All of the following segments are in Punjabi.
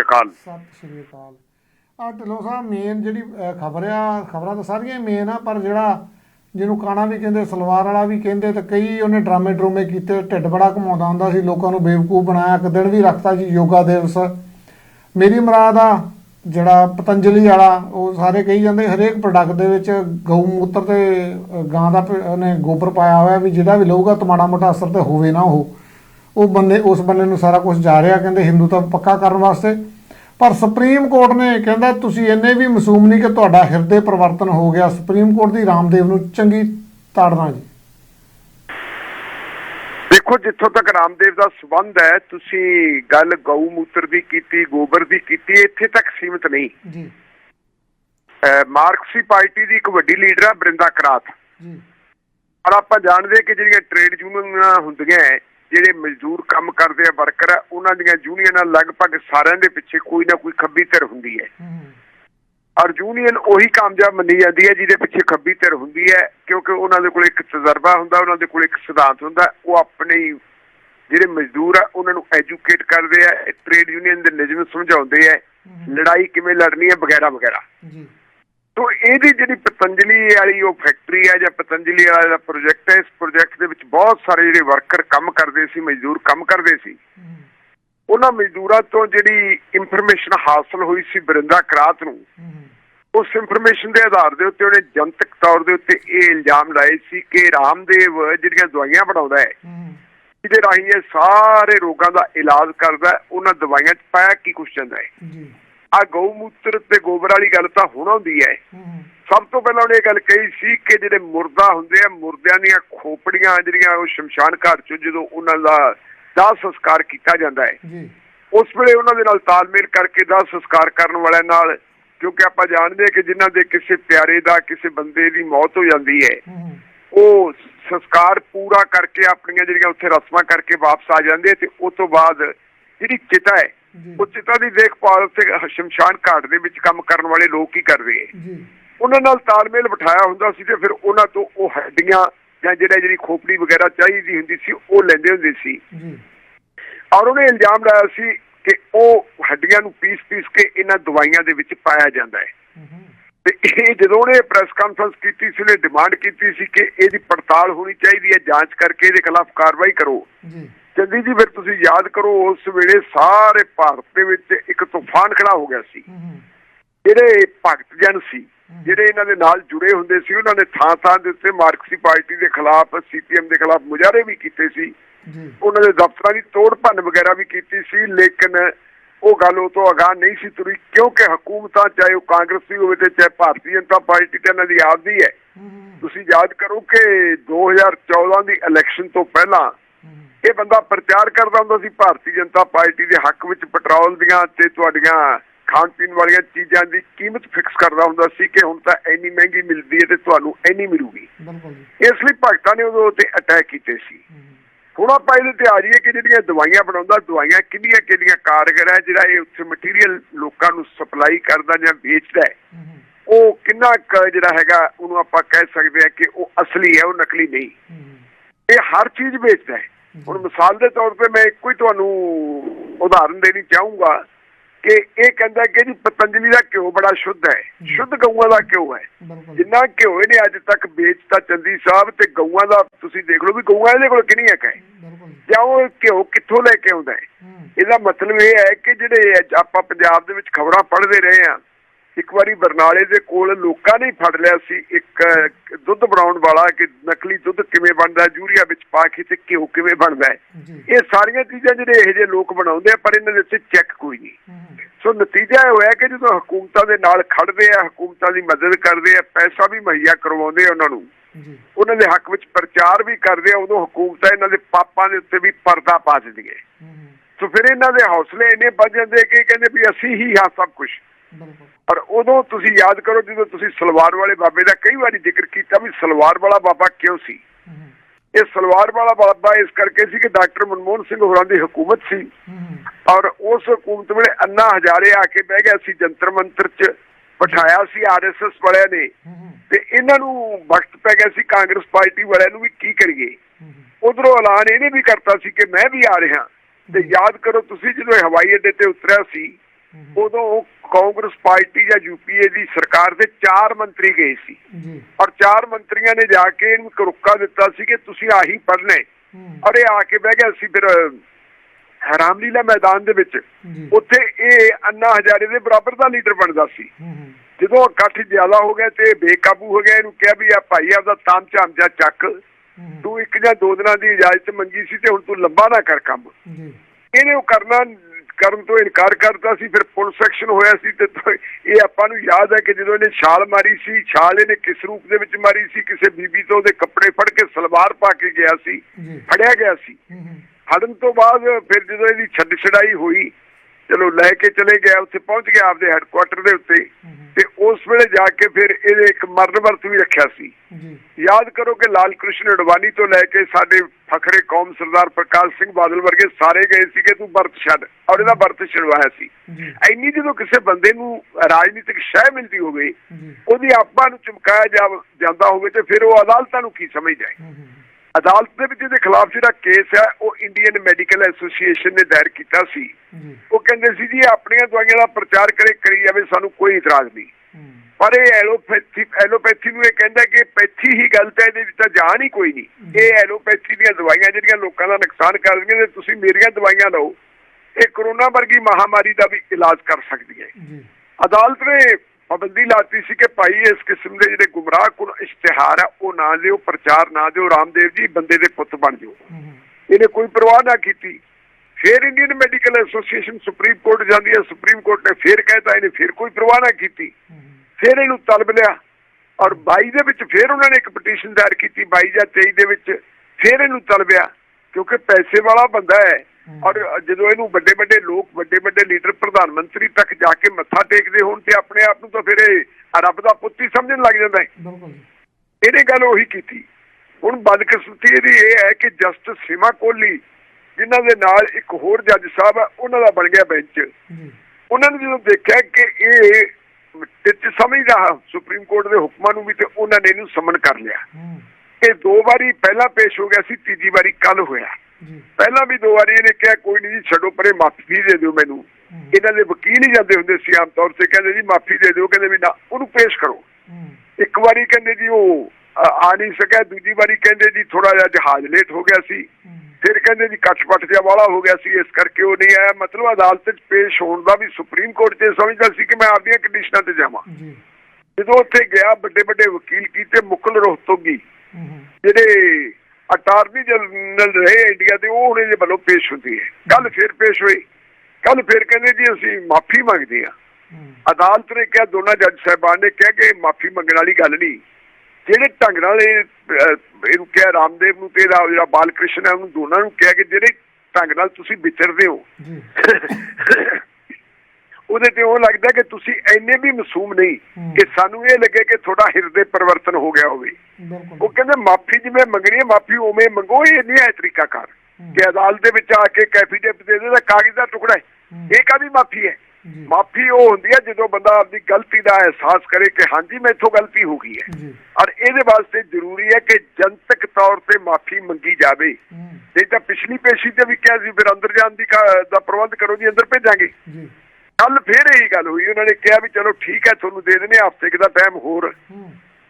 ਅਕਾਲ। ਸਤਿ ਸ਼੍ਰੀ ਅਕਾਲ। ਆ ਢਿੱਲੋਂ ਸਾਹਿਬ ਮੇਨ ਜਿਹੜੀ ਖਬਰ ਆ, ਖਬਰਾਂ ਤਾਂ ਸਾਰੀਆਂ ਮੇਨ ਆ, ਪਰ ਜਿਹੜਾ ਜਿਹਨੂੰ ਕਾਣਾ ਵੀ ਕਹਿੰਦੇ, ਸਲਵਾਰ ਵਾਲਾ ਵੀ ਕਹਿੰਦੇ, ਤੇ ਕਈ ਉਹਨੇ ਡਰਾਮੇ ਡਰੂਮੇ ਕੀਤੇ, ਢਿੱਡ ਬੜਾ ਘਮਾਉਂਦਾ ਹੁੰਦਾ ਸੀ, ਲੋਕਾਂ ਨੂੰ ਬੇਵਕੂਫ ਬਣਾਇਆ, ਇੱਕ ਦਿਨ ਵੀ ਰੱਖਤਾ ਜੀ ਯੋਗਾ ਦਿਵਸ। ਮੇਰੀ ਮੁਰਾਦ ਆ, ਜਿਹੜਾ ਪਤੰਜਲੀ ਵਾਲਾ, ਉਹ ਸਾਰੇ ਕਹੀ ਜਾਂਦੇ, ਹਰੇਕ ਪ੍ਰੋਡਕਟ ਦੇ ਵਿੱਚ ਗਊ ਮੂਤਰ ਤੇ ਗਾਂ ਦਾ, ਉਹਨੇ ਗੋਬਰ ਪਾਇਆ ਹੋਇਆ, ਵੀ ਜਿਹੜਾ ਵੀ ਲਊਗਾ, ਤਾਂ ਮੋਟਾ ਅਸਰ ਤੇ ਹੋਵੇ ਨਾ ਉਹ। ਉਹ ਬੰਦੇ ਉਸ ਬੰਦੇ ਨੂੰ ਸਾਰਾ ਕੁਝ ਜਾ ਰਿਹਾ ਕਹਿੰਦੇ ਹਿੰਦੂ ਤਾਂ ਪੱਕਾ ਕਰਨ ਵਾਸਤੇ। ਪਰ ਸੁਪਰੀਮ ਕੋਰਟ ਨੇ ਕਹਿੰਦਾ ਤੁਸੀਂ ਇੰਨੇ ਵੀ ਮਾਸੂਮ ਨਹੀਂ ਕਿ ਤੁਹਾਡਾ ਹਿਰਦੇ ਪਰਿਵਰਤਨ ਹੋ ਗਿਆ। ਸੁਪਰੀਮ ਕੋਰਟ ਦੀ ਰਾਮਦੇਵ ਨੂੰ ਚੰਗੀ ਤਾੜਨਾ ਜੀ ਦੇਖੋ ਜਿੱਥੋਂ ਤੱਕ ਰਾਮਦੇਵ ਦਾ ਸਬੰਧ ਹੈ ਤੁਸੀਂ ਗੱਲ ਗਊ ਮੂਤਰ ਦੀ ਕੀਤੀ ਗੋਬਰ ਦੀ ਕੀਤੀ ਇੱਥੇ ਤੱਕ ਸੀਮਿਤ ਨਹੀਂ। ਜੀ। ਮਾਰਕਸੀ ਪਾਰਟੀ ਦੀ ਇੱਕ ਵੱਡੀ ਲੀਡਰ ਹੈ ਬਰਿੰਦਾ ਕਰਾਤ। ਜੀ। ਪਰ ਆਪਾਂ ਜਾਣਦੇ ਕਿ ਜਿਹੜੀਆਂ ਟ੍ਰੇਡ ਯੂਨੀਅਨਾਂ ਹੁੰਦੀਆਂ ਹੈ, ਜਿਹੜੇ ਮਜ਼ਦੂਰ ਕੰਮ ਕਰਦੇ ਆ ਵਰਕਰ ਆ ਉਹਨਾਂ ਦੀਆਂ ਯੂਨੀਅਨਾਂ ਲਗਭਗ ਸਾਰਿਆਂ ਦੇ ਪਿੱਛੇ ਕੋਈ ਨਾ ਕੋਈ ਖੱਬੀ ਧਿਰ ਹੁੰਦੀ ਹੈ। ਔਰ ਯੂਨੀਅਨ ਉਹੀ ਕਾਮਯਾਬ ਮੰਨੀ ਜਾਂਦੀ ਹੈ ਜਿਹਦੇ ਪਿੱਛੇ ਖੱਬੀ ਧਿਰ ਹੁੰਦੀ ਹੈ ਕਿਉਂਕਿ ਉਹਨਾਂ ਦੇ ਕੋਲ ਇੱਕ ਤਜਰਬਾ ਹੁੰਦਾ ਉਹਨਾਂ ਦੇ ਕੋਲ ਇੱਕ ਸਿਧਾਂਤ ਹੁੰਦਾ ਉਹ ਆਪਣੇ ਜਿਹੜੇ ਮਜ਼ਦੂਰ ਆ ਉਹਨਾਂ ਨੂੰ ਐਜੂਕੇਟ ਕਰਦੇ ਆ ਟ੍ਰੇਡ ਯੂਨੀਅਨ ਦੇ ਨਿਯਮ ਸਮਝਾਉਂਦੇ ਆ ਲੜਾਈ ਕਿਵੇਂ ਲੜਨੀ ਹੈ ਵਗੈਰਾ ਵਗੈਰਾ ਜੀ। ਤੋ ਇਹਦੀ ਜਿਹੜੀ ਪਤੰਜਲੀ ਵਾਲੀ ਉਹ ਫੈਕਟਰੀ ਹੈ ਜਾਂ ਪਤੰਜਲੀ ਵਾਲਾ ਜਿਹੜਾ ਪ੍ਰੋਜੈਕਟ ਹੈ ਇਸ ਪ੍ਰੋਜੈਕਟ ਦੇ ਵਿੱਚ ਬਹੁਤ ਸਾਰੇ ਜਿਹੜੇ ਵਰਕਰ ਕੰਮ ਕਰਦੇ ਸੀ ਮਜ਼ਦੂਰ ਕੰਮ ਕਰਦੇ ਸੀ। ਉਹਨਾਂ ਮਜ਼ਦੂਰਾਂ ਤੋਂ ਜਿਹੜੀ ਇਨਫੋਰਮੇਸ਼ਨ ਹਾਸਲ ਹੋਈ ਸੀ ਬਰਿੰਦਾ ਕਰਾਤ ਨੂੰ ਉਸ ਇਨਫੋਰਮੇਸ਼ਨ ਦੇ ਆਧਾਰ ਦੇ ਉੱਤੇ ਉਹਨੇ ਜਨਤਕ ਤੌਰ ਦੇ ਉੱਤੇ ਇਹ ਇਲਜ਼ਾਮ ਲਾਏ ਸੀ ਕਿ ਰਾਮਦੇਵ ਜਿਹੜੀਆਂ ਦਵਾਈਆਂ ਬਣਾਉਂਦਾ ਹੈ ਜਿਹਦੇ ਰਾਹੀਂ ਇਹ ਸਾਰੇ ਰੋਗਾਂ ਦਾ ਇਲਾਜ ਕਰਦਾ ਉਹਨਾਂ ਦਵਾਈਆਂ 'ਚ ਪਾਇਆ ਕੀ ਕੁਛ ਜਾਂਦਾ ਹੈ। ਜੀ। ਆ ਗਊ ਮੂਤਰ ਤੇ ਗੋਬਰ ਵਾਲੀ ਗੱਲ ਤਾਂ ਹੁਣ ਹੁੰਦੀ ਹੈ। ਸਭ ਤੋਂ ਪਹਿਲਾਂ ਉਹਨੇ ਇਹ ਗੱਲ ਕਹੀ ਸੀ ਕਿ ਜਿਹੜੇ ਮੁਰਦਾ ਹੁੰਦੇ ਆ ਮੁਰਦਿਆਂ ਦੀਆਂ ਖੋਪੜੀਆਂ ਜਿਹੜੀਆਂ ਉਹ ਸ਼ਮਸ਼ਾਨ ਘਾਟ 'ਚ ਜਦੋਂ ਉਹਨਾਂ ਦਾ ਦਾਹ ਸੰਸਕਾਰ ਕੀਤਾ ਜਾਂਦਾ ਹੈ। ਜੀ। ਉਸ ਵੇਲੇ ਉਹਨਾਂ ਦੇ ਨਾਲ ਤਾਲਮੇਲ ਕਰਕੇ ਦਾਹ ਸੰਸਕਾਰ ਕਰਨ ਵਾਲਿਆਂ ਨਾਲ ਕਿਉਂਕਿ ਆਪਾਂ ਜਾਣਦੇ ਹਾਂ ਕਿ ਜਿਨ੍ਹਾਂ ਦੇ ਕਿਸੇ ਪਿਆਰੇ ਦਾ ਕਿਸੇ ਬੰਦੇ ਦੀ ਮੌਤ ਹੋ ਜਾਂਦੀ ਹੈ ਉਹ ਸੰਸਕਾਰ ਪੂਰਾ ਕਰਕੇ ਆਪਣੀਆਂ ਜਿਹੜੀਆਂ ਉੱਥੇ ਰਸਮਾਂ ਕਰਕੇ ਵਾਪਸ ਆ ਜਾਂਦੇ ਤੇ ਉਸ ਤੋਂ ਬਾਅਦ ਜਿਹੜੀ ਚਿਤਾ ਹੈ ਉਹ ਚਿਤਾ ਦੀ ਦੇਖਭਾਲ ਉੱਥੇ ਸ਼ਮਸ਼ਾਨ ਘਾਟ ਦੇ ਵਿੱਚ ਕੰਮ ਕਰਨ ਵਾਲੇ ਲੋਕ ਕੀ ਕਰਦੇ ਜੀ। ਉਹਨਾਂ ਨਾਲ ਤਾਲਮੇਲ ਬਿਠਾਇਆ ਹੁੰਦਾ ਸੀ ਤੇ ਫਿਰ ਉਹਨਾਂ ਤੋਂ ਉਹ ਹੱਡੀਆਂ ਜਾਂ ਜਿਹੜਾ ਜਿਹੜੀ ਖੋਪੜੀ ਵਗੈਰਾ ਚਾਹੀਦੀ ਹੁੰਦੀ ਸੀ ਉਹ ਲੈਂਦੇ ਹੁੰਦੇ ਸੀ। ਜੀ। ਔਰ ਉਹਨੇ ਇਲਜ਼ਾਮ ਲਾਇਆ ਸੀ ਕਿ ਉਹ ਹੱਡੀਆਂ ਨੂੰ ਪੀਸ-ਪੀਸ ਕੇ ਇਹਨਾਂ ਦਵਾਈਆਂ ਦੇ ਵਿੱਚ ਪਾਇਆ ਜਾਂਦਾ ਹੈ। ਹੂੰ ਤੇ ਇਹ ਜਦੋਂ ਉਹਨੇ ਪ੍ਰੈਸ ਕਾਨਫਰੰਸ ਕੀਤੀ ਸੀ ਉਹਨੇ ਡਿਮਾਂਡ ਕੀਤੀ ਸੀ ਕਿ ਇਹਦੀ ਪੜਤਾਲ ਹੋਣੀ ਚਾਹੀਦੀ ਹੈ ਜਾਂਚ ਕਰਕੇ ਇਹਦੇ ਖਿਲਾਫ ਕਾਰਵਾਈ ਕਰੋ। ਜੀ। ਚੰਦੀ ਜੀ ਫਿਰ ਤੁਸੀਂ ਯਾਦ ਕਰੋ ਉਸ ਵੇਲੇ ਸਾਰੇ ਭਾਰਤ ਦੇ ਵਿੱਚ ਇੱਕ ਤੂਫਾਨ ਖੜਾ ਹੋ ਗਿਆ ਸੀ। ਜਿਹੜੇ ਭਗਤ ਜਨ ਸੀ ਜਿਹੜੇ ਇਹਨਾਂ ਦੇ ਨਾਲ ਜੁੜੇ ਹੁੰਦੇ ਸੀ ਉਹਨਾਂ ਨੇ ਥਾਂ ਥਾਂ ਦੇ ਉੱਤੇ ਮਾਰਕਸੀ ਪਾਰਟੀ ਦੇ ਖਿਲਾਫ ਸੀਪੀਐਮ ਦੇ ਖਿਲਾਫ ਮੁਜ਼ਾਹਰੇ ਵੀ ਕੀਤੇ ਸੀ। ਉਹਨਾਂ ਦੇ ਦਫ਼ਤਰਾਂ ਦੀ ਤੋੜ ਭੰਨ ਵਗੈਰਾ ਵੀ ਕੀਤੀ ਸੀ ਲੇਕਿਨ ਉਹ ਗੱਲ ਉਹ ਤੋਂ ਅਗਾਹ ਨਹੀਂ ਸੀ ਤੁਰੀ ਕਿਉਂਕਿ ਹਕੂਮਤਾਂ ਚਾਹੇ ਉਹ ਕਾਂਗਰਸੀ ਹੋਵੇ ਤੇ ਚਾਹੇ ਭਾਰਤੀ ਜਨਤਾ ਪਾਰਟੀ ਤੇ ਇਹਨਾਂ ਦੀ ਆਪਦੀ ਹੈ। ਹੂੰ ਤੁਸੀਂ ਯਾਦ ਕਰੋ ਕਿ 2014 ਦੀ ਇਲੈਕਸ਼ਨ ਤੋਂ ਪਹਿਲਾਂ ਇਹ ਬੰਦਾ ਪ੍ਰਚਾਰ ਕਰਦਾ ਹੁੰਦਾ ਸੀ ਭਾਰਤੀ ਜਨਤਾ ਪਾਰਟੀ ਦੇ ਹੱਕ ਵਿੱਚ ਪੈਟਰੋਲ ਦੀਆਂ ਤੇ ਤੁਹਾਡੀਆਂ ਖਾਣ ਪੀਣ ਵਾਲੀਆਂ ਚੀਜ਼ਾਂ ਦੀ ਕੀਮਤ ਫਿਕਸ ਕਰਦਾ ਹੁੰਦਾ ਸੀ ਕਿ ਹੁਣ ਤਾਂ ਇੰਨੀ ਮਹਿੰਗੀ ਮਿਲਦੀ ਹੈ ਤੇ ਤੁਹਾਨੂੰ ਇੰਨੀ ਮਿਲੂਗੀ। ਇਸ ਲਈ ਭਗਤਾਂ ਨੇ ਉਹਦੇ ਉੱਤੇ ਅਟੈਕ ਕੀਤੇ ਸੀ। ਹੁਣ ਆਪਾਂ ਇਹਦੇ ਤੇ ਆ ਜਾਈਏ ਕਿ ਜਿਹੜੀਆਂ ਦਵਾਈਆਂ ਬਣਾਉਂਦਾ ਦਵਾਈਆਂ ਕਿੰਨੀਆਂ ਕਿੰਨੀਆਂ ਕਾਰਗਰ ਹੈ ਜਿਹੜਾ ਇਹ ਉੱਥੇ ਮਟੀਰੀਅਲ ਲੋਕਾਂ ਨੂੰ ਸਪਲਾਈ ਕਰਦਾ ਜਾਂ ਵੇਚਦਾ ਹੈ? ਉਹ ਕਿੰਨਾ ਜਿਹੜਾ ਹੈਗਾ ਉਹਨੂੰ ਆਪਾਂ ਕਹਿ ਸਕਦੇ ਹਾਂ ਕਿ ਉਹ ਅਸਲੀ ਹੈ ਉਹ ਨਕਲੀ ਨਹੀਂ। ਇਹ ਹਰ ਚੀਜ਼ ਵੇਚਦਾ ਹੈ। ਹੁਣ ਮਿਸਾਲ ਦੇ ਤੌਰ ਤੇ ਮੈਂ ਇੱਕੋ ਹੀ ਤੁਹਾਨੂੰ ਉਦਾਹਰਨ ਦੇਣੀ ਚਾਹੂੰਗਾ ਕਿ ਇਹ ਕਹਿੰਦਾ ਕਿ ਜੀ ਪਤੰਜਲੀ ਦਾ ਘਿਓ ਬੜਾ ਸ਼ੁੱਧ ਹੈ। ਸ਼ੁੱਧ ਗਊਆਂ ਦਾ ਘਿਓ ਹੈ। ਜਿੰਨਾ ਘਿਓ ਇਹਨੇ ਅੱਜ ਤੱਕ ਵੇਚਤਾ ਚੰਦੀ ਸਾਹਿਬ ਤੇ ਗਊਆਂ ਦਾ ਤੁਸੀਂ ਦੇਖ ਲਓ ਵੀ ਗਊਆਂ ਇਹਦੇ ਕੋਲ ਕਿੰਨੀਆਂ ਕਹੇ ਜੀ ਉਹ ਘਿਓ ਕਿੱਥੋਂ ਲੈ ਕੇ ਆਉਂਦਾ ਹੈ। ਇਹਦਾ ਮਤਲਬ ਇਹ ਹੈ ਕਿ ਜਿਹੜੇ ਆਪਾਂ ਪੰਜਾਬ ਦੇ ਵਿੱਚ ਖਬਰਾਂ ਪੜ੍ਹਦੇ ਰਹੇ ਆ ਇੱਕ ਵਾਰੀ ਬਰਨਾਲੇ ਦੇ ਕੋਲ ਲੋਕਾਂ ਨੇ ਫੜ ਲਿਆ ਸੀ ਇੱਕ ਦੁੱਧ ਬਣਾਉਣ ਵਾਲਾ ਕਿ ਨਕਲੀ ਦੁੱਧ ਕਿਵੇਂ ਬਣਦਾ ਯੂਰੀਆ ਵਿੱਚ ਪਾ ਕੇ ਤੇ ਘਿਓ ਕਿਵੇਂ ਬਣਦਾ ਇਹ ਸਾਰੀਆਂ ਚੀਜ਼ਾਂ ਜਿਹੜੇ ਇਹੋ ਜਿਹੇ ਲੋਕ ਬਣਾਉਂਦੇ ਆ ਪਰ ਇਹਨਾਂ ਦੇ ਉੱਤੇ ਚੈੱਕ ਕੋਈ ਨਹੀਂ। ਸੋ ਨਤੀਜਾ ਇਹ ਹੋਇਆ ਕਿ ਜਦੋਂ ਹਕੂਮਤਾਂ ਦੇ ਨਾਲ ਖੜਦੇ ਆ ਹਕੂਮਤਾਂ ਦੀ ਮਦਦ ਕਰਦੇ ਆ ਪੈਸਾ ਵੀ ਮੁਹੱਈਆ ਕਰਵਾਉਂਦੇ ਆ ਉਹਨਾਂ ਨੂੰ ਉਹਨਾਂ ਦੇ ਹੱਕ ਵਿੱਚ ਪ੍ਰਚਾਰ ਵੀ ਕਰਦੇ ਆ ਉਦੋਂ ਹਕੂਮਤਾਂ ਇਹਨਾਂ ਦੇ ਪਾਪਾਂ ਦੇ ਉੱਤੇ ਵੀ ਪਰਦਾ ਪਾ ਦਿੰਦੀਆਂ। ਸੋ ਫਿਰ ਇਹਨਾਂ ਦੇ ਹੌਸਲੇ ਇੰਨੇ ਵੱਧ ਜਾਂਦੇ ਕਿ ਕਹਿੰਦੇ ਵੀ ਅਸੀਂ ਹੀ ਹਾਂ ਸਭ ਕੁਝ ਬਿਲਕੁਲ। ਪਰ ਉਦੋਂ ਤੁਸੀਂ ਯਾਦ ਕਰੋ ਜਦੋਂ ਤੁਸੀਂ ਸਲਵਾਰ ਵਾਲੇ ਬਾਬੇ ਦਾ ਕਈ ਵਾਰੀ ਜ਼ਿਕਰ ਕੀਤਾ ਵੀ ਸਲਵਾਰ ਵਾਲਾ ਬਾਬਾ ਕਿਉਂ ਸੀ? ਇਹ ਸਲਵਾਰ ਵਾਲਾ ਬਾਬਾ ਇਸ ਕਰਕੇ ਸੀ ਕਿ ਡਾਕਟਰ ਮਨਮੋਹਨ ਸਿੰਘ ਹੋਰਾਂ ਦੀ ਹਕੂਮਤ ਸੀ। ਔਰ ਉਸ ਹਕੂਮਤ ਵੇਲੇ ਅੰਨਾ ਹਜ਼ਾਰੇ ਆ ਕੇ ਬਹਿ ਗਿਆ ਸੀ ਜੰਤਰ ਮੰਤਰ 'ਚ ਬਿਠਾਇਆ ਸੀ ਆਰਐਸਐਸ ਵਾਲਿਆਂ ਨੇ। ਤੇ ਇਹਨਾਂ ਨੂੰ ਵਕਤ ਪੈ ਗਿਆ ਸੀ ਕਾਂਗਰਸ ਪਾਰਟੀ ਵਾਲਿਆਂ ਨੂੰ ਵੀ ਕੀ ਕਰੀਏ? ਉਧਰੋਂ ਐਲਾਨ ਇਹਨੇ ਵੀ ਕਰਤਾ ਸੀ ਕਿ ਮੈਂ ਵੀ ਆ ਰਿਹਾ। ਤੇ ਯਾਦ ਕਰੋ ਤੁਸੀਂ ਜਦੋਂ ਹਵਾਈ ਅੱਡੇ ਤੇ ਉਤਰਿਆ ਸੀ ਉਦੋਂ ਉਹ ਕਾਂਗਰਸ ਪਾਰਟੀ ਜਾਂ ਯੂਪੀਏ ਦੀ ਸਰਕਾਰ ਦੇ ਚਾਰ ਮੰਤਰੀ ਗਏ ਸੀ। ਜੀ। ਔਰ ਚਾਰ ਮੰਤਰੀਆਂ ਨੇ ਜਾ ਕੇ ਇਹਨੂੰ ਕਰੁੱਕਾ ਦਿੱਤਾ ਸੀ ਕਿ ਤੁਸੀਂ ਆਹੀ ਹੂੰ। ਔਰ ਇਹ ਆ ਕੇ ਬਹਿ ਗਿਆ ਸੀ ਫਿਰ ਰਾਮਲੀਲਾ ਮੈਦਾਨ ਦੇ ਵਿੱਚ। ਜੀ। ਉੱਥੇ ਇਹ ਅੰਨਾ ਹਜ਼ਾਰੇ ਦੇ ਬਰਾਬਰ ਦਾ ਲੀਡਰ ਬਣਦਾ ਸੀ। ਜਦੋਂ ਇਕੱਠ ਜ਼ਿਆਦਾ ਹੋ ਗਿਆ ਤੇ ਬੇਕਾਬੂ ਹੋ ਗਿਆ ਇਹਨੂੰ ਕਿਹਾ ਵੀ ਆ ਭਾਈ ਆਪਦਾ ਤਾਮ ਝਾਮਜਾ ਚੱਕ। ਹੂੰ। ਤੂੰ ਇੱਕ ਜਾਂ ਦੋ ਦਿਨਾਂ ਦੀ ਇਜਾਜ਼ਤ ਮੰਗੀ ਸੀ ਤੇ ਹੁਣ ਤੂੰ ਲੰਬਾ ਨਾ ਕਰ ਕੰਮ। ਜੀ। ਇਹਨੇ ਉਹ ਕਰਨਾ ਕਰਨ ਤੋਂ ਇਨਕਾਰ ਕਰਤਾ ਸੀ ਫਿਰ ਪੁਲਿਸ ਐਕਸ਼ਨ ਹੋਇਆ ਸੀ ਤੇ ਇਹ ਆਪਾਂ ਨੂੰ ਯਾਦ ਹੈ ਕਿ ਜਦੋਂ ਇਹਨੇ ਛਾਲ ਮਾਰੀ ਸੀ ਛਾਲ ਇਹਨੇ ਕਿਸ ਰੂਪ ਦੇ ਵਿੱਚ ਮਾਰੀ ਸੀ ਕਿਸੇ ਬੀਬੀ ਤੋਂ ਉਹਦੇ ਕੱਪੜੇ ਫੜ ਕੇ ਸਲਵਾਰ ਪਾ ਕੇ ਗਿਆ ਸੀ ਫੜਿਆ ਗਿਆ ਸੀ। ਫੜਨ ਤੋਂ ਬਾਅਦ ਫਿਰ ਜਦੋਂ ਇਹਦੀ ਛੱਡ ਛੜਾਈ ਹੋਈ ਚਲੋ ਲੈ ਕੇ ਚਲੇ ਗਿਆ ਉੱਥੇ ਪਹੁੰਚ ਗਿਆ ਆਪਦੇ ਹੈੱਡਕੁਆਟਰ ਦੇ ਉੱਤੇ। ਤੇ ਉਸ ਵੇਲੇ ਜਾ ਕੇ ਫਿਰ ਇਹਦੇ ਇੱਕ ਮਰਨ ਵਰਤ ਵੀ ਰੱਖਿਆ ਸੀ। ਜੀ। ਯਾਦ ਕਰੋ ਕਿ ਲਾਲ ਕ੍ਰਿਸ਼ਨ ਅਡਵਾਨੀ ਤੋਂ ਲੈ ਕੇ ਸਾਡੇ ਫਖਰੇ ਕੌਮ ਸਰਦਾਰ ਪ੍ਰਕਾਸ਼ ਸਿੰਘ ਬਾਦਲ ਵਰਗੇ ਸਾਰੇ ਗਏ ਸੀ ਕਿ ਤੂੰ ਵਰਤ ਛੱਡ। ਔਰ ਇਹਦਾ ਵਰਤ ਛਡਵਾਇਆ ਸੀ। ਇੰਨੀ ਜਦੋਂ ਕਿਸੇ ਬੰਦੇ ਨੂੰ ਰਾਜਨੀਤਿਕ ਸ਼ਹਿ ਮਿਲਦੀ ਹੋਵੇ ਉਹਦੀ ਆਪਾਂ ਨੂੰ ਚਮਕਾਇਆ ਜਾਂਦਾ ਹੋਵੇ ਤੇ ਫਿਰ ਉਹ ਅਦਾਲਤਾਂ ਨੂੰ ਕੀ ਹੂੰ ਹੂੰ ਅਦਾਲਤ ਦੇ ਵਿੱਚ ਇਹਦੇ ਖਿਲਾਫ ਜਿਹੜਾ ਕੇਸ ਹੈ ਉਹ ਇੰਡੀਅਨ ਮੈਡੀਕਲ ਐਸੋਸੀਏਸ਼ਨ ਨੇ ਦਾਇਰ ਕੀਤਾ ਸੀ। ਉਹ ਕਹਿੰਦੇ ਸੀ ਜੀ ਆਪਣੀਆਂ ਦਵਾਈਆਂ ਦਾ ਪ੍ਰਚਾਰ ਕਰੇ ਕਰੀ ਜਾਵੇ ਸਾਨੂੰ ਕੋਈ ਇਤਰਾਜ਼ ਨਹੀਂ। ਪਰ ਇਹ ਐਲੋਪੈਥੀ ਐਲੋਪੈਥੀ ਨੂੰ ਇਹ ਕਹਿੰਦਾ ਕਿ ਪੈਥੀ ਹੀ ਗਲਤ ਹੈ ਇਹਦੇ ਵਿੱਚ ਤਾਂ ਜਾਨ ਹੀ ਕੋਈ ਨਹੀਂ। ਇਹ ਐਲੋਪੈਥੀ ਦੀਆਂ ਦਵਾਈਆਂ ਜਿਹੜੀਆਂ ਲੋਕਾਂ ਦਾ ਨੁਕਸਾਨ ਕਰਦੀਆਂ ਤੇ ਤੁਸੀਂ ਮੇਰੀਆਂ ਦਵਾਈਆਂ ਲਓ ਇਹ ਕਰੋਨਾ ਵਰਗੀ ਮਹਾਮਾਰੀ ਦਾ ਵੀ ਇਲਾਜ ਕਰ ਸਕਦੀ ਹੈ। ਜੀ। ਅਦਾਲਤ ਨੇ ਪਾਬੰਦੀ ਲਾਤੀ ਸੀ ਕਿ ਭਾਈ ਇਸ ਕਿਸਮ ਦੇ ਜਿਹੜੇ ਗੁੰਮਰਾਹ ਕੁਨ ਇਸ਼ਤਿਹਾਰ ਆ ਉਹ ਨਾ ਦਿਓ ਪ੍ਰਚਾਰ ਨਾ ਦਿਓ ਰਾਮਦੇਵ ਜੀ ਬੰਦੇ ਦੇ ਪੁੱਤ ਬਣ ਜਾਓ। ਇਹਨੇ ਕੋਈ ਪਰਵਾਹ ਨਾ ਕੀਤੀ। ਫਿਰ Indian medical association supreme court ਜਾਂਦੀ ਹੈ ਸੁਪਰੀਮ ਕੋਰਟ ਨੇ ਫਿਰ ਕਹਿਤਾ ਇਹਨੇ ਫਿਰ ਕੋਈ ਪਰਵਾਹ ਨਾ ਕੀਤੀ। ਫਿਰ ਇਹਨੂੰ ਤਲਬ ਲਿਆ। ਔਰ 22 ਦੇ ਵਿੱਚ ਫਿਰ ਉਹਨਾਂ ਨੇ ਇੱਕ ਪਟੀਸ਼ਨ ਦਾਇਰ ਕੀਤੀ 22 ਜਾਂ 23 ਦੇ ਵਿੱਚ। ਫਿਰ ਇਹਨੂੰ ਤਲਬਿਆ ਕਿਉਂਕਿ ਪੈਸੇ ਵਾਲਾ ਬੰਦਾ ਹੈ। ਔਰ ਜਦੋਂ ਇਹਨੂੰ ਵੱਡੇ ਵੱਡੇ ਲੋਕ ਵੱਡੇ ਵੱਡੇ ਲੀਡਰ ਪ੍ਰਧਾਨ ਮੰਤਰੀ ਤੱਕ ਜਾ ਕੇ ਮੱਥਾ ਟੇਕਦੇ ਹੋਣ ਤੇ ਆਪਣੇ ਆਪ ਨੂੰ ਤਾਂ ਫਿਰ ਇਹ ਰੱਬ ਦਾ ਪੁੱਤ ਹੀ ਸਮਝਣ ਲੱਗ ਜਾਂਦਾ ਹੈ। ਇਹਨੇ ਗੱਲ ਉਹੀ ਕੀਤੀ। ਹੁਣ ਬਦਕਿਸਮਤੀ ਇਹਦੀ ਇਹ ਹੈ ਕਿ ਜਸਟਿਸ ਸੀਮਾ ਕੋਹਲੀ ਜਿਨ੍ਹਾਂ ਦੇ ਨਾਲ ਇੱਕ ਹੋਰ ਜੱਜ ਸਾਹਿਬ ਆ ਉਹਨਾਂ ਦਾ ਬਣ ਗਿਆ ਬੈਂਚ। ਉਹਨਾਂ ਨੇ ਜਦੋਂ ਦੇਖਿਆ ਕਿ ਇਹ ਟਿੱਚ ਸਮਝਦਾ ਸੁਪਰੀਮ ਕੋਰਟ ਦੇ ਹੁਕਮਾਂ ਨੂੰ ਵੀ ਤੇ ਉਹਨਾਂ ਨੇ ਇਹਨੂੰ ਸਮਨ ਕਰ ਲਿਆ। ਹੂੰ। ਇਹ ਦੋ ਵਾਰੀ ਪਹਿਲਾਂ ਪੇਸ਼ ਹੋ ਗਿਆ ਸੀ ਤੀਜੀ ਵਾਰੀ ਕੱਲ ਹੋਇਆ। ਪਹਿਲਾਂ ਵੀ ਦੋ ਵਾਰੀ ਇਹਨੇ ਕਿਹਾ ਕੋਈ ਨਹੀਂ ਛੱਡੋ ਪਰੇ ਮਾਫੀ ਦੇ ਦਿਓ ਮੈਨੂੰ। ਇਹਨਾਂ ਦੇ ਵਕੀਲ ਹੀ ਜਾਂਦੇ ਹੁੰਦੇ ਸੀ ਆਮ ਤੌਰ ਤੇ। ਕਹਿੰਦੇ ਜੀ ਮਾਫੀ ਦੇ ਦਿਓ। ਕਹਿੰਦੇ ਵੀ ਨਾ ਉਹਨੂੰ ਪੇਸ਼ ਕਰੋ। ਇੱਕ ਵਾਰੀ ਕਹਿੰਦੇ ਜੀ ਉਹ ਆ ਨਹੀਂ ਸਕਿਆ। ਦੂਜੀ ਵਾਰੀ ਕਹਿੰਦੇ ਜੀ ਥੋੜਾ ਜਿਹਾ ਜਹਾਜ਼ ਲੇਟ ਹੋ ਗਿਆ ਸੀ। ਫਿਰ ਕਹਿੰਦੇ ਜੀ ਕੱਟ-ਪੱਟ ਜਿਹਾ ਵਾਲਾ ਹੋ ਗਿਆ ਸੀ। ਇਸ ਕਰਕੇ ਉਹ ਨਹੀਂ ਆਇਆ। ਮਤਲਬ ਅਦਾਲਤ 'ਚ ਪੇਸ਼ ਹੋਣ ਦਾ ਵੀ ਸੁਪਰੀਮ ਕੋਰਟ 'ਚ ਸਮਝਦਾ ਸੀ ਕਿ ਮੈਂ ਆਪਦੀਆਂ ਕੰਡੀਸ਼ਨਾਂ ਤੇ ਜਾਵਾਂ। ਜੀ। ਜਦੋਂ ਉੱਥੇ ਗਿਆ ਵੱਡੇ ਵੱਡੇ ਵਕੀਲ ਕੀਤੇ ਮੁਕਲ ਰੋਹਤੋਗੀ ਜਿਹੜੇ ਅਟਾਰਨੀ ਜਨਰਲ ਰਹੇ ਇੰਡੀਆ ਦੇ ਉਹ ਉਹਨੇ ਦੇ ਵੱਲੋਂ ਪੇਸ਼ ਹੁੰਦੀ ਹੈ। ਕੱਲ ਫਿਰ ਪੇਸ਼ ਹੋਈ। ਕੱਲ ਫਿਰ ਕਹਿੰਦੇ ਜੀ ਅਸੀਂ ਮਾਫੀ ਮੰਗਦੇ ਹਾਂ। ਹੂੰ। ਅਦਾਲਤ ਨੇ ਕਿਹਾ ਦੋਨਾਂ ਜੱਜ ਸਾਹਿਬਾਨ ਨੇ ਕਿਹਾ ਕਿ ਮਾਫੀ ਮੰਗਣ ਵਾਲੀ ਗੱਲ ਨਹੀਂ। ਜਿਹੜੇ ਢੰਗ ਨਾਲ ਇਹਨੂੰ ਕਿਹਾ ਰਾਮਦੇਵ ਨੂੰ ਤੇ ਜਿਹੜਾ ਬਾਲ ਕ੍ਰਿਸ਼ਨ ਹੈ ਉਹਨੂੰ ਦੋਨਾਂ ਨੂੰ ਕਿਹਾ ਕਿ ਜਿਹੜੇ ਢੰਗ ਨਾਲ ਤੁਸੀਂ ਵਿਚਰਦੇ ਹੋ। ਉਹਦੇ ਤੇ ਉਹ ਲੱਗਦਾ ਕਿ ਤੁਸੀਂ ਐਨੇ ਵੀ ਮਾਸੂਮ ਨਹੀਂ। ਕਿ ਸਾਨੂੰ ਇਹ ਲੱਗੇ ਕਿ ਤੁਹਾਡਾ ਹਿਰਦੇ ਪਰਿਵਰਤਨ ਹੋ ਗਿਆ ਹੋਵੇ। ਉਹ ਕਹਿੰਦੇ ਮਾਫੀ ਜਿਵੇਂ ਮੰਗਣੀ ਹੈ ਮਾਫੀ ਉਵੇਂ ਮੰਗੋ ਇਹ ਨਹੀਂ ਹੈ ਤਰੀਕਾਕਾਰ ਹੂੰ। ਕਿ ਅਦਾਲਤ ਦੇ ਵਿੱਚ ਆ ਕੇ ਕੈਫੀਟੇਪ ਦੇ ਦੇ ਤਾਂ ਕਾਗਜ਼ ਦਾ ਟੁਕੜਾ ਹੈ। ਇਹ ਕਾਦੀ ਮਾਫੀ ਹੈ? ਮਾਫੀ ਉਹ ਹੁੰਦੀ ਹੈ ਜਦੋਂ ਬੰਦਾ ਆਪਣੀ ਗਲਤੀ ਦਾ ਅਹਿਸਾਸ ਕਰੇ ਕਿ ਹਾਂਜੀ ਮੈਥੋਂ ਗਲਤੀ ਹੋ ਗਈ ਹੈ। ਔਰ ਇਹਦੇ ਵਾਸਤੇ ਜ਼ਰੂਰੀ ਹੈ ਕਿ ਜਨਤਕ ਤੌਰ ਤੇ ਮਾਫੀ ਮੰਗੀ ਜਾਵੇ। ਨਹੀਂ ਤਾਂ ਪਿਛਲੀ ਪੇਸ਼ੀ ਤੇ ਵੀ ਕਿਹਾ ਸੀ ਫਿਰ ਅੰਦਰ ਜਾਣ ਦੀ ਦਾ ਪ੍ਰਬੰਧ ਕਰੋ ਜੀ ਅੰਦਰ ਭੇਜਾਂਗੇ। ਜੀ। ਕੱਲ ਫੇਰ ਇਹੀ ਗੱਲ ਹੋਈ ਉਹਨਾਂ ਨੇ ਕਿਹਾ ਵੀ ਚਲੋ ਠੀਕ ਹੈ ਤੁਹਾਨੂੰ ਦੇ ਦਿੰਦੇ ਹਫ਼ਤੇ ਦਾ ਟਾਈਮ ਹੋਰ।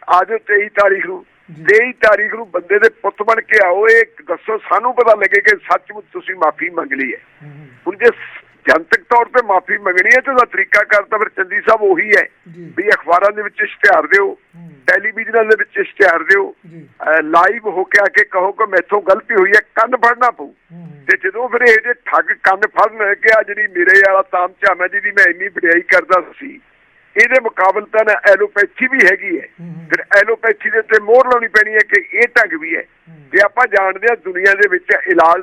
ਆਜੋ 23 ਤਾਰੀਖ ਨੂੰ ਜੀ। 23 ਤਾਰੀਖ ਨੂੰ ਬੰਦੇ ਦੇ ਪੁੱਤ ਬਣ ਕੇ ਆਓ ਇਹ ਦੱਸੋ ਸਾਨੂੰ ਪਤਾ ਲੱਗੇ ਕਿ ਸੱਚਮੁੱਚ ਤੁਸੀਂ ਮਾਫੀ ਮੰਗ ਲਈ ਹੈ। ਹੁਣ ਜੇ ਜਨਤਕ ਤੌਰ ਤੇ ਮਾਫੀ ਮੰਗਣੀ ਹੈ ਤੇ ਉਹਦਾ ਤਰੀਕਾ ਕਰ ਤਾਂ ਫਿਰ ਚੰਦੀ ਸਾਹਿਬ ਉਹੀ ਹੈ। ਵੀ ਅਖਬਾਰਾਂ ਦੇ ਵਿੱਚ ਇਸ਼ਤਿਹਾਰ ਦਿਓ ਟੈਲੀਵਿਜ਼ਨਾਂ ਦੇ ਵਿੱਚ ਇਸ਼ਤਿਹਾਰ ਦਿਓ ਲਾਈਵ ਹੋ ਕੇ ਆ ਕੇ ਕਹੋ ਕਿ ਮੈਥੋਂ ਗਲਤੀ ਹੋਈ ਹੈ ਕੰਨ ਫੜਨਾ ਪਊ। ਤੇ ਜਦੋਂ ਫਿਰ ਇਹ ਜੇ ਠੱਗ ਕੰਨ ਫੜਨ ਕਿ ਆ ਜਿਹੜੀ ਮੇਰੇ ਵਾਲਾ ਤਾਮ ਝਾਮਾ ਜੀ ਦੀ ਮੈਂ ਇੰਨੀ ਵਡਿਆਈ ਕਰਦਾ ਸੀ ਇਹਦੇ ਮੁਕਾਬਲਤਾ ਨਾ ਐਲੋਪੈਥੀ ਵੀ ਹੈਗੀ ਹੈ। ਫਿਰ ਐਲੋਪੈਥੀ ਦੇ ਉੱਤੇ ਮੋਹਰ ਲਾਉਣੀ ਪੈਣੀ ਹੈ ਕਿ ਇਹ ਢੰਗ ਵੀ ਹੈ। ਤੇ ਆਪਾਂ ਜਾਣਦੇ ਹਾਂ ਦੁਨੀਆ ਦੇ ਵਿੱਚ ਇਲਾਜ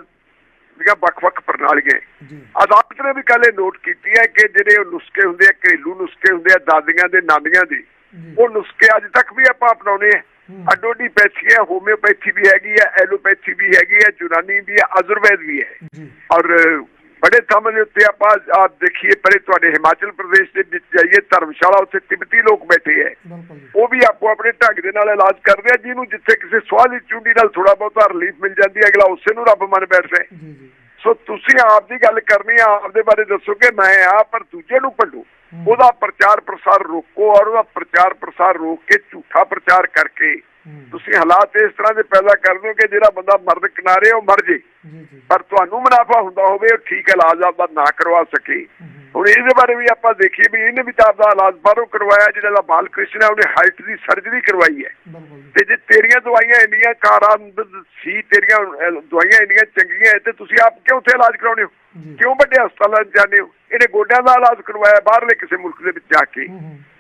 ਦੀਆਂ ਵੱਖ-ਵੱਖ ਪ੍ਰਣਾਲੀਆਂ। ਜੀ। ਅਦਾਲਤ ਨੇ ਵੀ ਕੱਲ ਇਹ ਨੋਟ ਕੀਤੀ ਹੈ ਕਿ ਜਿਹੜੇ ਉਹ ਨੁਸਖੇ ਹੁੰਦੇ ਆ ਘਰੇਲੂ ਨੁਸਖੇ ਹੁੰਦੇ ਆ ਦਾਦੀਆਂ ਦੇ ਨਾਨੀਆਂ ਦੇ ਜੀ। ਉਹ ਨੁਸਖੇ ਅੱਜ ਤੱਕ ਵੀ ਆਪਾਂ ਅਪਣਾਉਣੇ ਆ ਹੂੰ। ਅਡੋਡੀਪੈਥੀ ਹੈ ਹੋਮਿਓਪੈਥੀ ਵੀ ਹੈਗੀ ਹੈ ਐਲੋਪੈਥੀ ਵੀ ਹੈਗੀ ਹੈ ਯੂਨਾਨੀ ਵੀ ਹੈ ਆਯੁਰਵੈਦ ਵੀ ਹੈ। ਜੀ। ਔਰ ਬੜੇ ਦੇ ਉੱਤੇ ਆਪਾਂ ਆਪ ਦੇਖੀਏ ਪਰੇ ਤੁਹਾਡੇ ਹਿਮਾਚਲ ਪ੍ਰਦੇਸ਼ ਦੇ ਵਿੱਚ ਜਾਈਏ ਧਰਮਸ਼ਾਲਾ ਉੱਥੇ ਤਿੱਬਤੀ ਲੋਕ ਬੈਠੇ ਹੈ ਜੀ। ਉਹ ਵੀ ਆਪੋ ਆਪਣੇ ਢੰਗ ਦੇ ਨਾਲ ਇਲਾਜ ਕਰਦੇ ਆ ਜਿਹਨੂੰ ਜਿੱਥੇ ਕਿਸੇ ਸਵਾਹ ਦੀ ਚੁੰਡੀ ਨਾਲ ਥੋੜਾ ਬਹੁਤਾ ਰਿਲੀਫ ਮਿਲ ਜਾਂਦੀ ਹੈ ਅਗਲਾ ਉਸੇ ਨੂੰ ਰੱਬ ਮੰਨ ਬੈਠਦਾ ਹੈ ਸੋ ਤੁਸੀਂ ਆਪ ਦੀ ਗੱਲ ਕਰਨੀ ਆ ਆਪ ਦੇ ਬਾਰੇ ਦੱਸੋ ਕਿ ਮੈਂ ਆ ਪਰ ਦੂਜੇ ਨੂੰ ਭੰਡੂ ਉਹਦਾ ਪ੍ਰਚਾਰ ਪ੍ਰਸਾਰ ਰੋਕੋ ਔਰ ਉਹਦਾ ਪ੍ਰਚਾਰ ਪ੍ਰਸਾਰ ਰੋਕ ਕੇ ਝੂਠਾ ਪ੍ਰਚਾਰ ਕਰਕੇ ਹੂੰ। ਤੁਸੀਂ ਹਾਲਾਤ ਇਸ ਤਰ੍ਹਾਂ ਦੇ ਪੈਦਾ ਕਰ ਦਿਓ ਕਿ ਜਿਹੜਾ ਬੰਦਾ ਮਰਦ ਕਿਨਾਰੇ ਉਹ ਮਰ ਜੀ। ਪਰ ਤੁਹਾਨੂੰ ਮੁਨਾਫਾ ਹੁੰਦਾ ਹੋਵੇ ਉਹ ਠੀਕ ਇਲਾਜ ਆਪਦਾ ਨਾ ਕਰਵਾ ਸਕੇ। ਹੁਣ ਇਹਦੇ ਬਾਰੇ ਵੀ ਆਪਾਂ ਦੇਖੀਏ ਵੀ ਇਹਨੇ ਵੀ ਤਾਂ ਆਪਦਾ ਇਲਾਜ ਬਾਹਰੋਂ ਕਰਵਾਇਆ ਜਿਹੜਾ ਦਾ ਬਾਲ ਕ੍ਰਿਸ਼ਨ ਹੈ ਉਹਨੇ ਹਾਈਟ ਦੀ ਸਰਜਰੀ ਕਰਵਾਈ ਹੈ। ਤੇ ਜੇ ਤੇਰੀਆਂ ਦਵਾਈਆਂ ਇੰਨੀਆਂ ਕਾਰਾਮਦ ਸੀ ਤੇਰੀਆਂ ਦਵਾਈਆਂ ਇੰਨੀਆਂ ਚੰਗੀਆਂ ਤੇ ਤੁਸੀਂ ਆਪ ਕਿਉਂ ਉੱਥੇ ਇਲਾਜ ਕਰਾਉਣੇ ਹੋ। ਕਿਉਂ ਵੱਡੇ ਹਸਪਤਾਲਾਂ ਜਾਂਦੇ ਹੋ? ਇਹਨੇ ਗੋਡਿਆਂ ਦਾ ਇਲਾਜ ਕਰਵਾਇਆ ਬਾਹਰਲੇ ਕਿਸੇ ਮੁਲਕ ਦੇ ਵਿੱਚ ਜਾ ਕੇ।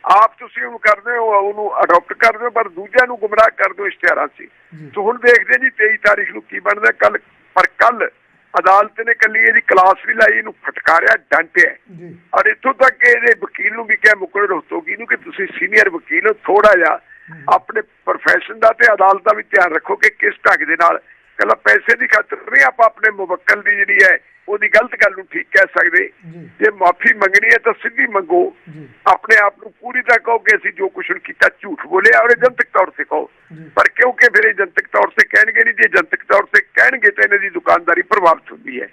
ਆਪ ਤੁਸੀਂ ਉਹਨੂੰ ਕਰਦੇ ਹੋ ਉਹਨੂੰ ਅਡਾਪਟ ਕਰਦੇ ਹੋ ਪਰ ਦੂਜਿਆਂ ਨੂੰ ਗੁੰਮਰਾਹ ਕਰਦੇ ਹੋ ਇਸ਼ਤਿਹਾਰਾਂ ਜੀ। ਸੋ ਹੁਣ ਦੇਖਦੇ ਜੀ 23 ਤਾਰੀਖ ਨੂੰ ਕੀ ਬਣਦਾ ਕੱਲ ਪਰ ਕੱਲ ਅਦਾਲਤ ਨੇ ਕੱਲੀ ਇਹਦੀ ਕਲਾਸ ਵੀ ਲਾਈ ਇਹਨੂੰ ਫਟਕਾਰਿਆ ਡਾਂਟਿਆ। ਜੀ। ਔਰ ਇੱਥੋਂ ਤੱਕ ਕਿ ਇਹਦੇ ਵਕੀਲ ਨੂੰ ਵੀ ਕਿਹਾ ਮੁਕਰ ਰੋਹਤੋਗੀ ਨੂੰ ਕਿ ਤੁਸੀਂ ਸੀਨੀਅਰ ਵਕੀਲ ਹੋ ਥੋੜਾ ਜਿਹਾ ਆਪਣੇ ਪ੍ਰੋਫੈਸ਼ਨ ਦਾ ਤੇ ਅਦਾਲਤ ਦਾ ਵੀ ਧਿਆਨ ਰੱਖੋ ਕਿ ਕਿਸ ਢੰਗ ਦੇ ਨਾਲ ਕੱਲਾ ਪੈਸੇ ਦੀ ਖਾਤਰ ਨਹੀਂ ਆਪਾਂ ਆਪਣੇ ਮੁਵੱਕਲ ਦੀ ਜਿਹੜੀ ਹੈ ਉਹਦੀ ਗਲਤ ਗੱਲ ਨੂੰ ਠੀਕ ਕਹਿ ਸਕਦੇ ਜੀ। ਮਾਫੀ ਮੰਗਣੀ ਹੈ ਤਾਂ ਸਿੱਧੀ ਮੰਗੋ। ਆਪਣੇ ਆਪ ਨੂੰ ਪੂਰੀ ਤਰ੍ਹਾਂ ਕਹੋ ਕਿ ਅਸੀਂ ਜੋ ਕੁਛ ਕੀਤਾ ਝੂਠ ਬੋਲਿਆ ਔਰ ਇਹ ਜਨਤਕ ਤੌਰ ਤੇ ਕਹੋ। ਪਰ ਕਿਉਂਕਿ ਫਿਰ ਇਹ ਜਨਤਕ ਤੌਰ ਤੇ ਕਹਿਣਗੇ ਨਹੀਂ ਜੇ ਜਨਤਕ ਤੌਰ ਤੇ ਕਹਿਣਗੇ ਤਾਂ ਇਹਨਾਂ ਦੀ ਦੁਕਾਨਦਾਰੀ ਪ੍ਰਭਾਵਿਤ ਹੁੰਦੀ ਹੈ